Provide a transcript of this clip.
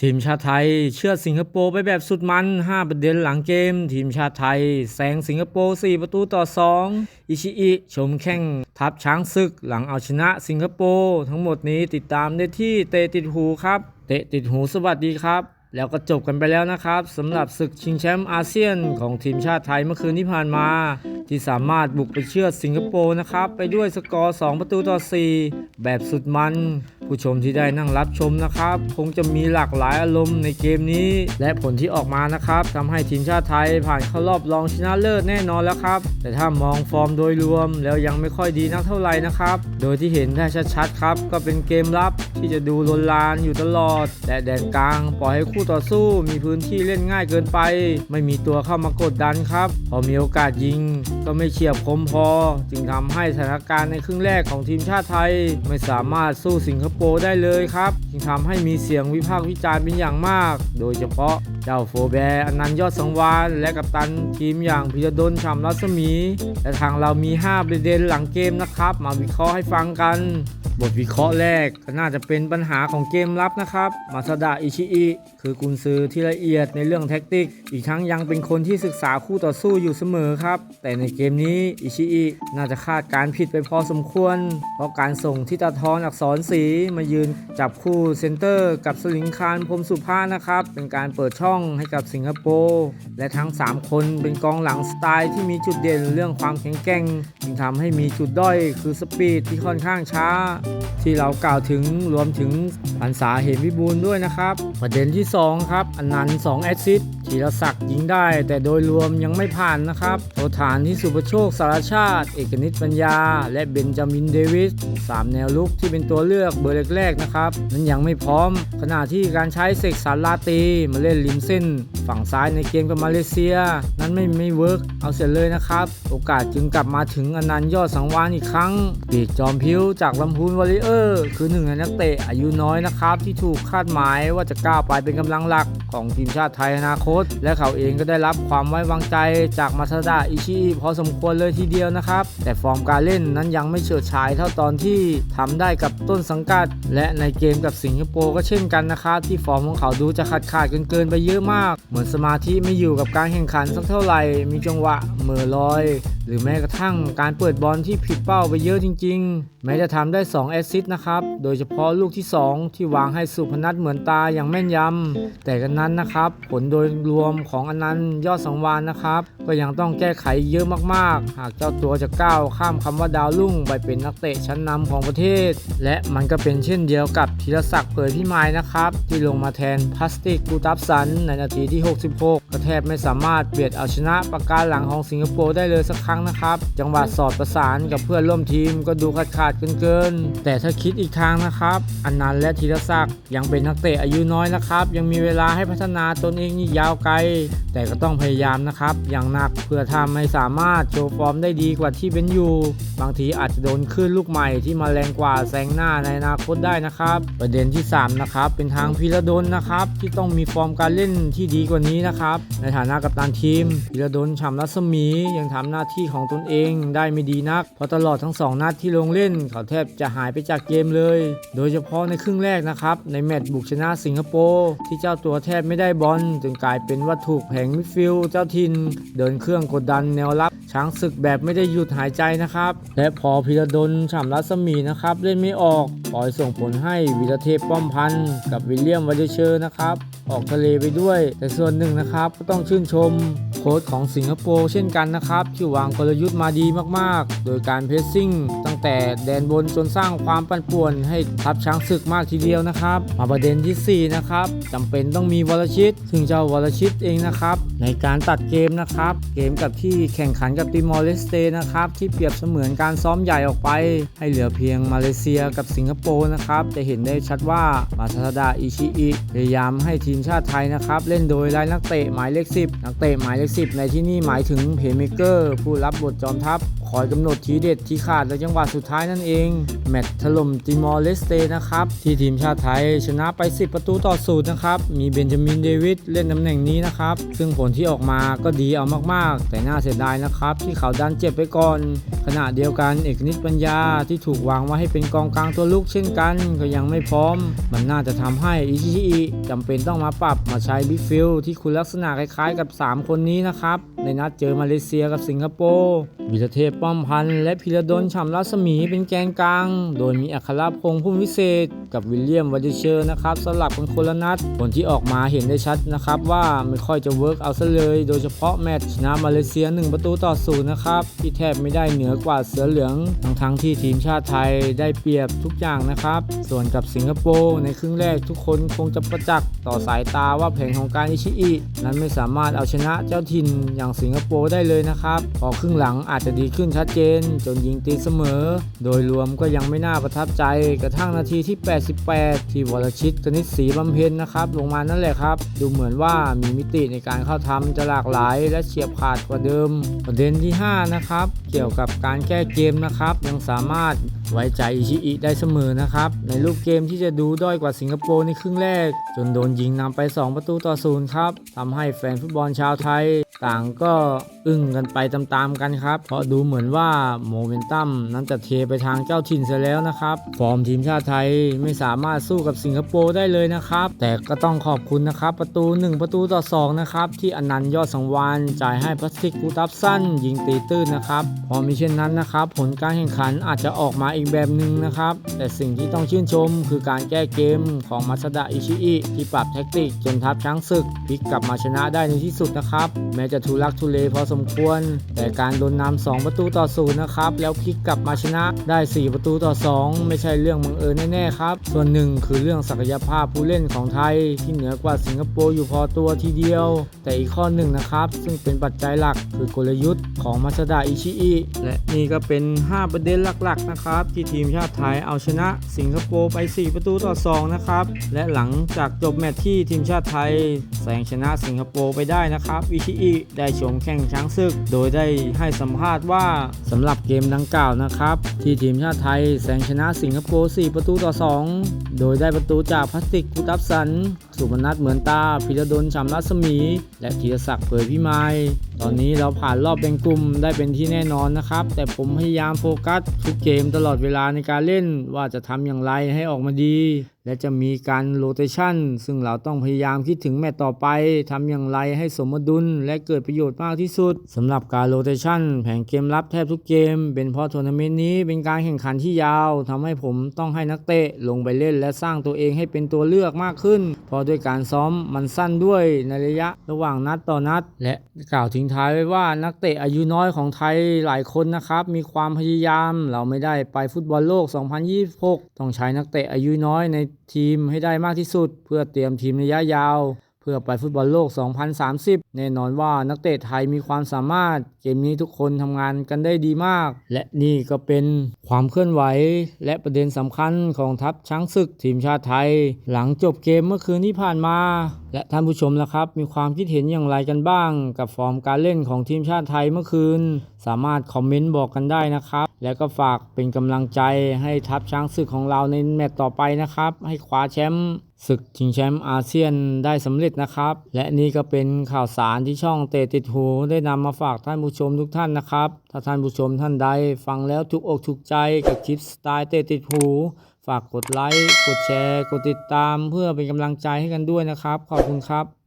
ทีมชาติไทยเชื่อดสิงคโปร์ไปแบบสุดมัน 5 ประเด็นหลังเกม ทีมชาติไทยแซงสิงคโปร์ 4 ประตูต่อ 2 อิชิอิ ชมแข่งทับช้างศึกหลังเอาชนะสิงคโปร์ ทั้งหมดนี้ติดตามได้ที่เตะติดหูครับ เตะติดหูสวัสดีครับ แล้วก็จบกันไปแล้วนะครับสำหรับศึกชิงแชมป์อาเซียนของทีมชาติไทยเมื่อคืนที่ผ่านมา ที่สามารถบุกไปเชือดสิงคโปร์นะครับ ไปด้วยสกอร์ 2 ประตูต่อ 4 แบบสุดมัน ผู้ชมที่ได้นั่งรับชมนะครับ คงจะมีหลากหลายอารมณ์ในเกมนี้ และผลที่ออกมานะครับทำให้ทีมชาติไทยผ่านเข้ารอบรองชนะเลิศแน่นอนแล้วครับ แต่ถ้ามองฟอร์มโดยรวมแล้วยังไม่ค่อยดีนักเท่าไหร่นะครับโดยที่เห็นได้ชัดๆครับก็เป็นเกมรับ ที่จะดูลนลานอยู่ตลอด และแดนกลางปล่อยให้คู่ต่อสู้มีพื้นที่เล่นง่ายเกินไป ไม่มีตัวเข้ามากดดันครับ พอมีโอกาสยิง ก็ไม่เฉียบคมพอ จึงทำให้สถานการณ์ในครึ่งแรกของทีมชาติไทย ไม่สามารถสู้สิงคโปร์ได้เลยครับ จึงทำให้มีเสียงวิพากษ์วิจารณ์เป็นอย่างมาก โดยเฉพาะเจ้าโฟแบร์อนันต์ยอดสังวานและกัปตันทีมอย่างพิรดลฉ่ำรัศมี และทางเรามี 5 ประเด็นหลังเกมนะครับ มาวิเคราะห์ให้ฟังกันบทวิเคราะห์แรกก็น่าจะเป็นปัญหาของเกมรับนะครับ มาซาดะอิชิอิคือกุนซือที่ละเอียดในเรื่องแท็กติก อีกทั้งยังเป็นคนที่ศึกษาคู่ต่อสู้อยู่เสมอครับ แต่ในเกมนี้อิชิอิน่าจะคาดการณ์ผิดไปพอสมควร เพราะการส่งที่ตาทอนอักษรสีมายืนจับคู่เซนเตอร์กับสลิงคารพรมสุภานะครับ เป็นการเปิดช่องให้กับสิงคโปร์และทั้ง 3 คนเป็นกองหลังสไตล์ที่มีจุดเด่นเรื่องความแข็งแกร่งจึงทำให้มีจุดด้อยคือสปีดที่ค่อนข้างช้าที่เรากล่าวถึงรวมถึงพันษาเหมวิบูลด้วยนะครับ ประเด็นที่ 2 ครับอนนันต์2แอสซิสต์ธีรศักดิ์ยิงได้ แต่โดยรวมยังไม่ผ่านนะครับโทฐานที่สุประโชคสารชาติ เอกนิตปัญญา และเบนจามินเดวิสสามแนวลุกที่เป็นตัวเลือกเบอร์แรกๆนะครับนั้นยังไม่พร้อม ขณะที่การใช้เสกสรรลาตีมาเล่นริมเส้นฝั่งซ้ายในเกมกับมาเลเซีย นั้นไม่ไม่เวิร์กเอาเสร็จเลยนะครับ โอกาสจึงกลับมาถึงอนันต์ยอดสังวานอีกครั้งปีกจอมพิ้วจากลำพูนวอริเออร์คือหนึ่งในนักเตะอายุน้อยนะครับ ที่ถูกคาดหมายว่าจะก้าวไปเป็นกำลังหลักของทีมชาติไทยอนาคต และเขาเองก็ได้รับความไว้วางใจจากมาซาดะอิชิพอสมควรเลยทีเดียวนะครับ แต่ฟอร์มการเล่นนั้นยังไม่เฉิดฉายเท่าตอนที่ทำได้กับต้นสังกัด และในเกมกับสิงคโปร์ก็เช่นกันนะครับที่ฟอร์มของเขาดูจะขาดขาดเกินไปเยอะมากเหมือนสมาธิไม่อยู่กับการแข่งขันสักเท่าไหร่ มีจังหวะเหม่อลอย หรือแม้กระทั่งการเปิดบอลที่ผิดเป้าไปเยอะจริง ๆ แม้จะทำได้ 2 แอสซิสต์นะครับ โดยเฉพาะลูกที่ 2 ที่วางให้สุพนัทเหมือนตาอย่างแม่นยำ แต่กันนั้นนะครับ ผลโดยรวมของอนันต์ยอดสังวานนะครับ ก็ยังต้องแก้ไขเยอะมากๆ หากเจ้าตัวจะก้าวข้ามคำว่าดาวรุ่งไปเป็นนักเตะชั้นนำของประเทศ และมันก็เป็นเช่นเดียวกับธีรศักดิ์เผยพิมายนะครับ ที่ลงมาแทนพลาสติกกูตับสันในนาทีที่66 ก็แทบไม่สามารถเบียดเอาชนะปากการหลังของสิงคโปร์ได้เลยสักครั้งนะครับ จังหวะสอดประสานกับเพื่อนร่วมทีมก็ดูขาดขาดเกินๆแต่ถ้าคิดอีกทางนะครับ อันนันและธีรศักดิ์ยังเป็นนักเตะอายุน้อยนะครับ ยังมีเวลาให้พัฒนาตนเองอีกยาวไกล แต่ก็ต้องพยายามนะครับ อย่างหนักเพื่อทำให้สามารถโชว์ฟอร์มได้ดีกว่าที่เป็นอยู่ บางทีอาจจะโดนคลื่นลูกใหม่ที่มาแรงกว่าแซงหน้าในอนาคตได้นะครับ ประเด็นที่ 3 นะครับ เป็นทางพิรดลนะครับ ที่ต้องมีฟอร์มการเล่นที่ดีกว่านี้นะครับ ในฐานะกัปตันทีมพิรดลฉ่ำรัศมียังทำหน้าที่ของตนเองได้ไม่ดีนัก เพราะตลอดทั้ง 2 นัดที่ลงเล่น เขาแทบจะหายไปจากเกมเลย โดยเฉพาะในครึ่งแรกนะครับ ในแมตช์บุกชนะสิงคโปร์ที่เจ้าตัวแทบไม่ได้บอลจนกลายเป็นว่าถูกแผงมิดฟิลด์เจ้าถิ่นเดินเครื่องกดดันแนวรับช้างศึกแบบไม่ได้หยุดหายใจนะครับและพอพิรดลฉ่ำรัศมีนะครับเล่นไม่ออก ปล่อยส่งผลให้วีรเทพป้อมพันธ์กับวิลเลียมวัเดเชอร์นะครับ ออกทะเลไปด้วย แต่ส่วนหนึ่งนะครับก็ต้องชื่นชมโค้ชของสิงคโปร์เช่นกันนะครับที่วางกลยุทธ์มาดีมากๆ โดยการเพรสซิ่งตั้งแต่แดนบนจนสร้างความปั่นป่วนให้ทัพช้างศึกมากทีเดียวนะครับ มาประเด็นทีสี่ 4 นะครับจำเป็นต้องมีวรชิต ซึ่งเจ้าวรชิตเองนะครับ ในการตัดเกมนะครับ เกมกับที่แข่งขันกับติมอร์เลสเตนะครับ ที่เปรียบเสมือนการซ้อมใหญ่ออกไป ให้เหลือเพียงมาเลเซียกับสิงคโปร์นะครับจะเห็นได้ชัดว่ามาซาดาอิชิอิพยายามให้ทีมชาติไทยนะครับ เล่นโดยรายนักเตะหมายเลข 10 นักเตะหมายเลข 10 ในที่นี่หมายถึงเพเมเกอร์ ผู้รับบทจอมทัพ อยกำหนดทีเด็ดที่ขาดในจังหวะสุดท้ายนั่นเอง แมตช์ถล่มติมอร์เลสเตนะครับ ที่ทีมชาติไทยชนะไป 10 ประตูต่อศูนย์นะครับ มีเบนจามินเดวิดเล่นตำแหน่งนี้นะครับ ซึ่งผลที่ออกมาก็ดีเอามากๆ แต่น่าเสียดายนะครับ ที่เขาดันเจ็บไปก่อน ขณะเดียวกันเอกนิตปัญญาที่ถูกวางไว้ให้เป็นกองกลางตัวลุกเช่นกัน ก็ยังไม่พร้อม มันน่าจะทำให้อิชิอิจำเป็นต้องมาปรับมาใช้บิ๊กฟิลที่คุณลักษณะคล้ายๆกับ 3 คนนี้นะครับในนัดเจอมาเลเซียกับสิงคโปร์วิรเทพป้อมพันธ์และพิรดลฉ่ำรัศมีเป็นแกนกลาง โดยมีอัครพงษ์พุ่มวิเศษ กับวิลเลียมวัดเชอร์นะครับสลับกันคนละนัด ผลที่ออกมาเห็นได้ชัดนะครับว่าไม่ค่อยจะเวิร์กเอาซะเลย โดยเฉพาะแมตช์ชนะมาเลเซีย 1 ประตูต่อศูนย์นะครับที่แทบไม่ได้เหนือกว่าเสือเหลืองทั้งๆที่ทีมชาติไทยได้เปรียบทุกอย่างนะครับ ส่วนกับสิงคโปร์ในครึ่งแรกทุกคนคงจะประจักษ์ต่อสายตาว่าแผนของการอิชิอินั้นไม่สามารถเอาชนะเจ้าถิ่นอย่างสิงคโปร์ได้เลยนะครับพอครึ่งหลังอาจจะดีขึ้นชัดเจน จนยิงตีเสมอ โดยรวมก็ยังไม่น่าประทับใจกระทั่งนาทีที่ 88 ที่วรชิตกนิษศรีบำเพ็ญนะครับลงมานั่นแหละครับ ดูเหมือนว่ามีมิติในการเข้าทำจะหลากหลาย และเฉียบขาดกว่าเดิม ประเด็นที่ 5 นะครับ เกี่ยวกับการแก้เกมนะครับ ยังสามารถ ไว้ใจอิชิอิได้เสมอนะครับ ในรูปเกมที่จะดูด้อยกว่าสิงคโปร์ในครึ่งแรก จนโดนยิงนำไป 2 ประตูต่อศูนย์ครับทำให้แฟนฟุตบอลชาวไทย ต่างก็อึ้งกันไปตามๆกันครับ เพราะดูเหมือนว่าโมเมนตัมนั้นจะเทไปทางเจ้าถิ่นเสียแล้วนะครับ ฟอร์มทีมชาติไทยไม่สามารถสู้กับสิงคโปร์ได้เลยนะครับ แต่ก็ต้องขอบคุณนะครับ ประตู 1 ประตูต่อ2นะครับที่อนันต์ยอดสังวานจ่ายให้พลาสติกกูตับสั้น ยิงตีตื้นนะครับ พอมีเช่นนั้นนะครับ ผลการแข่งขันอาจจะออกมาอีกแบบหนึ่งนะครับ แต่สิ่งที่ต้องชื่นชมคือการแก้เกมของมัสดะอิชิอิที่ปรับแท็กติกจนทัพช้างศึกพลิกกลับมาชนะได้ในที่สุดนะครับ แม้จะทุลักทุเลพอสมควร แต่การโดนนำ2ประตูต่อศูนย์นะครับ แล้วพลิกกลับมาชนะได้ 4 ประตูต่อ 2 ไม่ใช่เรื่องบังเอิญแน่ๆครับ ส่วนหนึ่งคือเรื่องศักยภาพผู้เล่นของไทย ที่เหนือกว่าสิงคโปร์อยู่พอตัวทีเดียว แต่อีกข้อหนึ่งนะครับ ซึ่งเป็นปัจจัยหลักคือกลยุทธ์ของมัสดะอิชิอิและนี่ก็เป็น 5 ประเด็นหลักๆนะครับที่ทีมชาติไทยเอาชนะสิงคโปร์ไป 4 ประตูต่อ 2 นะครับ และหลังจากจบแมตช์ที่ทีมชาติไทยแซงชนะสิงคโปร์ไปได้นะครับอิชิอิได้ชมแข่งช้างศึก โดยได้ให้สัมภาษณ์ว่าสำหรับเกมดังกล่าวนะครับ ที่ทีมชาติไทยแซงชนะสิงคโปร์ 4 ประตูต่อ 2 โดยได้ประตูจากพลาสติกกุตับสัน สุพนัทเหมือนตาพิรดลฉ่ำรัศมี และธีรศักดิ์เผยพิมายตอนนี้เราผ่านรอบแบ่งกลุ่มได้เป็นที่แน่นอนนะครับ แต่ผมพยายามโฟกัสทุกเกมตลอดเวลาในการเล่นว่าจะทำอย่างไรให้ออกมาดี และจะมีการโรเตชันซึ่งเราต้องพยายามคิดถึงแมตต์ต่อไปทำอย่างไรให้สมดุลและเกิดประโยชน์มากที่สุดสำหรับการโรเตชันแผนเกมรับแทบทุกเกม เป็นเพราะทัวร์นาเมนต์นี้เป็นการแข่งขันที่ยาวทำให้ผมต้องให้นักเตะลงไปเล่นและสร้างตัวเองให้เป็นตัวเลือกมากขึ้นเพราะด้วยการซ้อมมันสั้นด้วยในระยะระหว่างนัดต่อนัด และกล่าวทิ้งท้ายไว้ว่านักเตะอายุน้อยของไทยหลายคนนะครับมีความพยายามเราไม่ได้ไปฟุตบอลโลก 2026 ต้องใช้นักเตะอายุน้อยในทีมให้ได้มากที่สุด เพื่อเตรียมทีมระยะยาว เพื่อไปฟุตบอลโลก 2030 แน่นอนว่านักเตะไทยมีความสามารถ เกมนี้ทุกคนทำงานกันได้ดีมาก และนี่ก็เป็นความเคลื่อนไหว และประเด็นสำคัญของทัพช้างศึกทีมชาติไทย หลังจบเกมเมื่อคืนที่ผ่านมา และท่านผู้ชมล่ะครับ มีความคิดเห็นอย่างไรกันบ้าง กับฟอร์มการเล่นของทีมชาติไทยเมื่อคืน สามารถคอมเมนต์บอกกันได้นะครับ และก็ฝากเป็นกำลังใจให้ทัพช้างศึกของเราในแมตต์ต่อไปนะครับ ให้คว้าแชมป์ศึกชิงแชมป์อาเซียนได้สำเร็จนะครับ และนี่ก็เป็นข่าวสารที่ช่องเตะติดหูได้นำมาฝากท่านผู้ชมทุกท่านนะครับ ถ้าท่านผู้ชมท่านใดฟังแล้วถูกอกถูกใจกับคลิปสไตล์เตะติดหู ฝากกดไลค์ กดแชร์ กดติดตามเพื่อเป็นกำลังใจให้กันด้วยนะครับ ขอบคุณครับ